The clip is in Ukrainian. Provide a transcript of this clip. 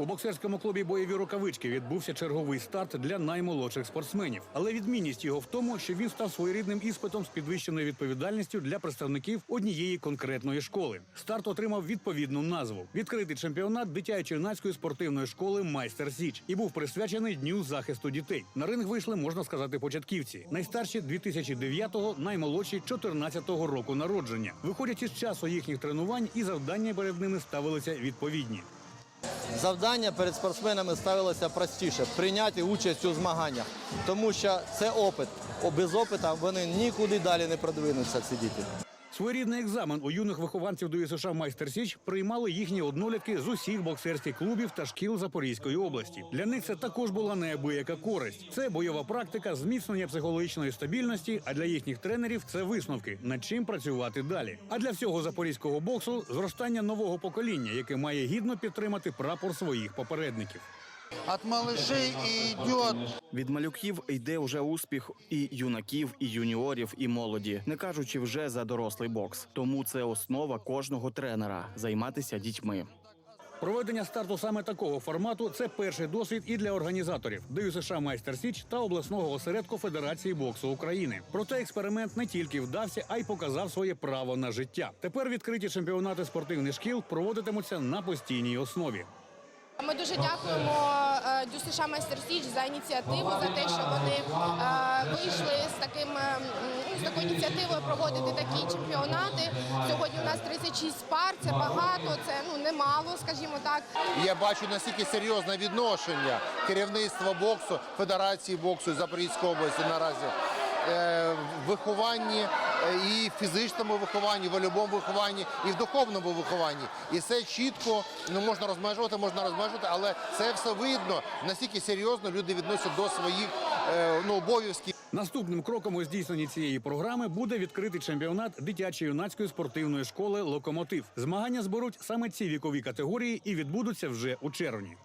У боксерському клубі бойові рукавички відбувся черговий старт для наймолодших спортсменів. Але відмінність його в тому, що він став своєрідним іспитом з підвищеною відповідальністю для представників однієї конкретної школи. Старт отримав відповідну назву: відкритий чемпіонат дитячо-юнацької спортивної школи Майстер Січ і був присвячений дню захисту дітей. На ринг вийшли, можна сказати, початківці. Найстарші 2009-го, наймолодші 14-го року народження. Виходячи з часу їхніх тренувань, і завдання перед ними ставилися відповідні. Завдання перед спортсменами ставилося простіше прийняти участь у змаганнях, тому що це опит. Без опита вони нікуди далі не продвинуться, ці діти. Своєрідний екзамен у юних вихованців до ЮСШ Майстер Січ приймали їхні однолітки з усіх боксерських клубів та шкіл Запорізької області. Для них це також була неабияка користь. Це бойова практика, зміцнення психологічної стабільності. А для їхніх тренерів це висновки, над чим працювати далі. А для всього запорізького боксу зростання нового покоління, яке має гідно підтримати прапор своїх попередників. От малышей идет Від малюків йде вже успіх і юнаків, і юніорів, і молоді, не кажучи вже за дорослий бокс. Тому це основа кожного тренера займатися дітьми. Проведення старту саме такого формату це перший досвід і для організаторів ДЮСШ Майстер Січ та обласного осередку Федерації боксу України. Проте експеримент не тільки вдався, а й показав своє право на життя. Тепер відкриті чемпіонати спортивних шкіл проводитимуться на постійній основі. Ми дуже дякуємо е, ДЮСШ Майстер Січ за ініціативу, за те, що вони е, вийшли з таким е, з такою ініціативою проводити такі чемпіонати. Сьогодні у нас 36 пар, це багато, це ну немало, скажімо так. Я бачу настільки серйозне відношення керівництва боксу, Федерації боксу Запорізької області наразі. е, В вихованні і в фізичному вихованні, в вольовому вихованні, і в духовному вихованні. І це чітко ну можна розмежувати, можна розмежувати, але це все видно, наскільки серйозно люди відносять до своїх е, ну, обов'язків. Наступним кроком у здійсненні цієї програми буде відкритий чемпіонат дитячо-юнацької спортивної школи Локомотив. Змагання зберуть саме ці вікові категорії і відбудуться вже у червні.